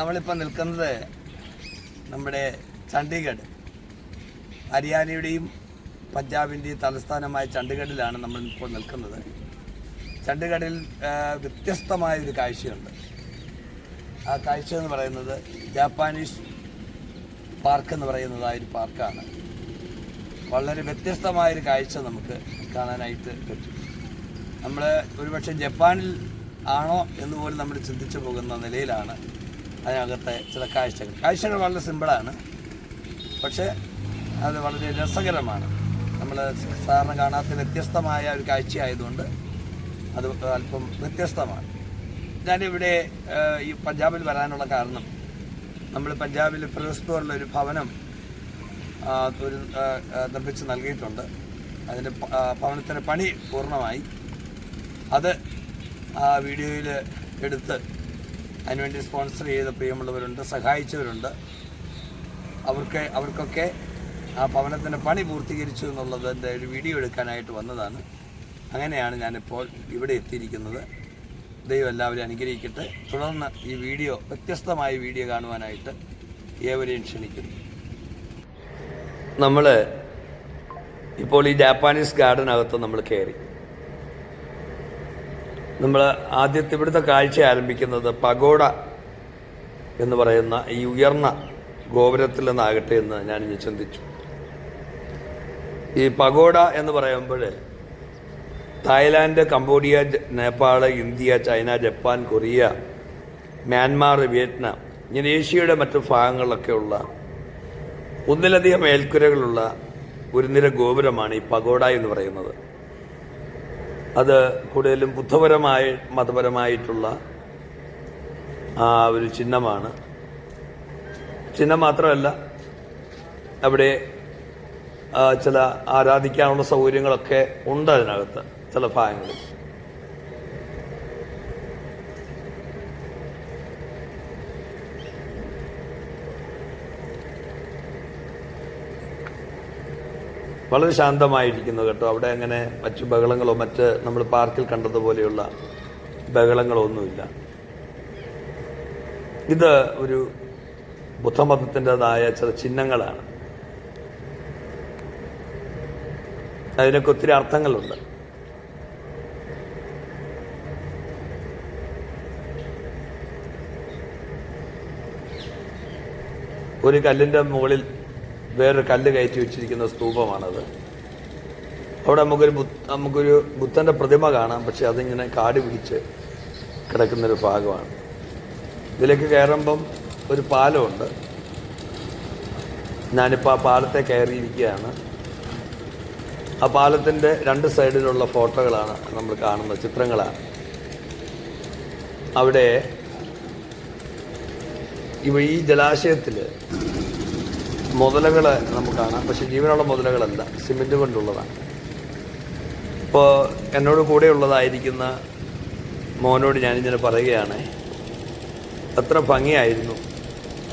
നമ്മളിപ്പോൾ നിൽക്കുന്നത് നമ്മുടെ ചണ്ഡീഗഡ്. ഹരിയാനയുടെയും പഞ്ചാബിന്റെയും തലസ്ഥാനമായ ചണ്ഡീഗഡിലാണ് നമ്മൾ ഇപ്പോൾ നിൽക്കുന്നത്. ചണ്ഡീഗഡിൽ വ്യത്യസ്തമായ ഒരു കാഴ്ചയുണ്ട്. ആ കാഴ്ച എന്ന് പറയുന്നത് ജാപ്പാനീസ് പാർക്ക് എന്ന് പറയുന്നതായ ഒരു പാർക്കാണ്. വളരെ വ്യത്യസ്തമായൊരു കാഴ്ച നമുക്ക് കാണാനായിട്ട് പറ്റും. നമ്മൾ ഒരുപക്ഷെ ജപ്പാനിൽ ആണോ എന്ന് പോലും നമ്മൾ ചിന്തിച്ചു പോകുന്ന നിലയിലാണ് അതിനകത്തെ ചില കാഴ്ചകൾ. കാഴ്ചകൾ വളരെ സിമ്പിളാണ്. പക്ഷേ അത് വളരെ രസകരമാണ്. നമ്മൾ സാധാരണ കാണാത്ത വ്യത്യസ്തമായ ഒരു കാഴ്ചയായതുകൊണ്ട് അത് അല്പം വ്യത്യസ്തമാണ്. ഞാനിവിടെ ഈ പഞ്ചാബിൽ വരാനുള്ള കാരണം നമ്മൾ പഞ്ചാബിൽ ഫിറോസ്പൂറിൽ ഒരു ഭവനം ഒരു നിർമ്മിച്ച് നൽകിയിട്ടുണ്ട്. അതിന്റെ ഭവനത്തിന്റെ പണി പൂർണമായി. അത് ആ വീഡിയോയിൽ എടുത്ത് അതിനുവേണ്ടി സ്പോൺസർ ചെയ്ത പ്രിയമുള്ളവരുണ്ട് സഹായിച്ചവരുണ്ട്. അവർക്ക് അവർക്കൊക്കെ ആ ഭവനത്തിന്റെ പണി പൂർത്തീകരിച്ചു എന്നുള്ളതിന്റെ ഒരു വീഡിയോ എടുക്കാനായിട്ട് വന്നതാണ്. അങ്ങനെയാണ് ഞാനിപ്പോൾ ഇവിടെ എത്തിയിരിക്കുന്നത്. ദൈവം എല്ലാവരും അനുഗ്രഹിക്കട്ടെ. തുടർന്ന് ഈ വീഡിയോ വ്യത്യസ്തമായ വീഡിയോ കാണുവാനായിട്ട് ഏവരെയും ക്ഷണിക്കുന്നു. നമ്മൾ ഇപ്പോൾ ഈ ജാപ്പാനീസ് ഗാർഡനകത്ത് നമ്മൾ കയറി നമ്മൾ ആദ്യത്തെ ഇവിടുത്തെ കാഴ്ച ആരംഭിക്കുന്നത് പഗോഡ എന്ന് പറയുന്ന ഈ ഉയർന്ന ഗോപുരത്തിൽ നിന്നാകട്ടെ എന്ന് ഞാനിനി ചിന്തിച്ചു. ഈ പഗോഡ എന്ന് പറയുമ്പോൾ Thailand Cambodia Nepal India China Japan Korea Myanmar Vietnam ഇങ്ങനെ ഏഷ്യയുടെ മറ്റു ഭാഗങ്ങളിലൊക്കെയുള്ള ഒന്നിലധികം മേൽക്കുരകളുള്ള ഒരു നിര ഗോപുരമാണ് ഈ പഗോഡ എന്ന് പറയുന്നത്. അത് കൂടുതലും ബുദ്ധപരമായ മതപരമായിട്ടുള്ള ആ ഒരു ചിഹ്നമാണ്. ചിഹ്നം മാത്രമല്ല അവിടെ ചില ആരാധിക്കാനുള്ള സൗകര്യങ്ങളൊക്കെ ഉണ്ട് അതിനകത്ത് ചില ഭാഗങ്ങളിൽ. വളരെ ശാന്തമായിരിക്കുന്നു കേട്ടോ. അവിടെ അങ്ങനെ മറ്റു ബഹളങ്ങളോ മറ്റ് നമ്മൾ പാർക്കിൽ കണ്ടതുപോലെയുള്ള ബഹളങ്ങളോ ഒന്നുമില്ല. ഇത് ഒരു ബുദ്ധമതത്തിന്റെതായ ചില ചിഹ്നങ്ങളാണ്. അതിനൊക്കെ ഒത്തിരി അർത്ഥങ്ങളുണ്ട്. ഒരു കല്ലിന്റെ മുകളിൽ വേറൊരു കല്ല് കയറ്റി വെച്ചിരിക്കുന്ന സ്തൂപമാണത്. അവിടെ നമുക്കൊരു നമുക്കൊരു ബുദ്ധന്റെ പ്രതിമ കാണാം പക്ഷെ അതിങ്ങനെ കാട് പിടിച്ച് കിടക്കുന്നൊരു ഭാഗമാണ്. ഇതിലേക്ക് കയറുമ്പം ഒരു പാലമുണ്ട്. ഞാനിപ്പോൾ ആ പാലത്തെ കയറിയിരിക്കുകയാണ്. ആ പാലത്തിന്റെ രണ്ട് സൈഡിലുള്ള ഫോട്ടോകളാണ് നമ്മൾ കാണുന്ന ചിത്രങ്ങളാണ്. അവിടെ ഇവ ഈ ജലാശയത്തിൽ മുതലകൾ നമുക്ക് കാണാം. പക്ഷെ ജീവനുള്ള മുതലകളല്ല സിമെന്റ് കൊണ്ടുള്ളതാണ്. ഇപ്പോൾ എന്നോട് കൂടെ ഉള്ളതായിരിക്കുന്ന മോനോട് ഞാനിങ്ങനെ പറയുകയാണ് അത്ര ഭംഗിയായിരുന്നു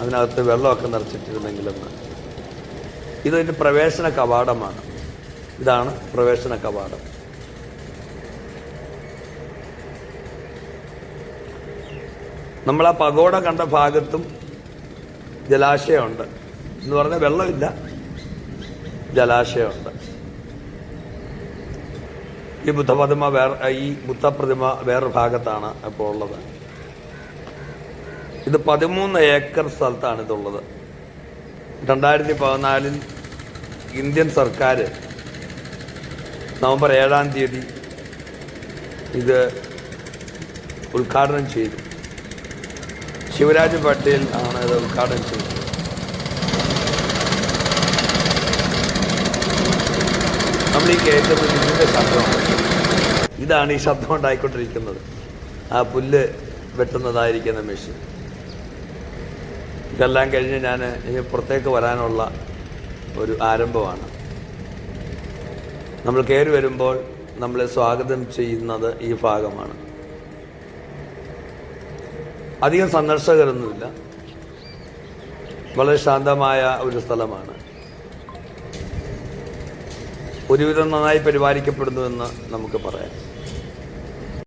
അതിനകത്ത് വെള്ളമൊക്കെ നിറച്ചിട്ടിരുന്നെങ്കിലെന്ന്. ഇതൊരു പ്രവേശന കവാടമാണ്. ഇതാണ് പ്രവേശന കവാടം. നമ്മൾ ആ പകോട കണ്ട ഭാഗത്തും ജലാശയമുണ്ട്. എന്ന് പറഞ്ഞാൽ വെള്ളമില്ല. ജലാശയമുണ്ട്. ഈ ബുദ്ധപ്രതിമ വേറെ ഈ ബുദ്ധപ്രതിമ വേറെ ഭാഗത്താണ് ഇപ്പോൾ ഉള്ളത്. ഇത് പതിമൂന്ന് ഏക്കർ സ്ഥലത്താണ് ഇതുള്ളത്. രണ്ടായിരത്തി പതിനാലിൽ ഇന്ത്യൻ സർക്കാർ നവംബർ ഏഴാം തീയതി ഇത് ഉദ്ഘാടനം ചെയ്തു. ശിവരാജ് പട്ടേൽ ആണ് ഇത് ഉദ്ഘാടനം ചെയ്തത്. നമ്മൾ ഈ ഇതിന്റെ ശബ്ദമാണ് ഇതാണ് ഈ ശബ്ദം ഉണ്ടായിക്കൊണ്ടിരിക്കുന്നത്. ആ പുല്ല് വെട്ടുന്നതായിരിക്കുന്ന മെഷീൻ. ഇതെല്ലാം കഴിഞ്ഞ് ഞാൻ ഇനി പുറത്തേക്ക് വരാനുള്ള ഒരു ആരംഭമാണ്. നമ്മൾ കയറി വരുമ്പോൾ നമ്മളെ സ്വാഗതം ചെയ്യുന്നത് ഈ ഭാഗമാണ്. അധികം സന്ദർശകരൊന്നുമില്ല. വളരെ ശാന്തമായ ഒരു സ്ഥലമാണ്. ഒരുവിധം നന്നായി പരിപാലിക്കപ്പെടുന്നുവെന്ന് നമുക്ക് പറയാം.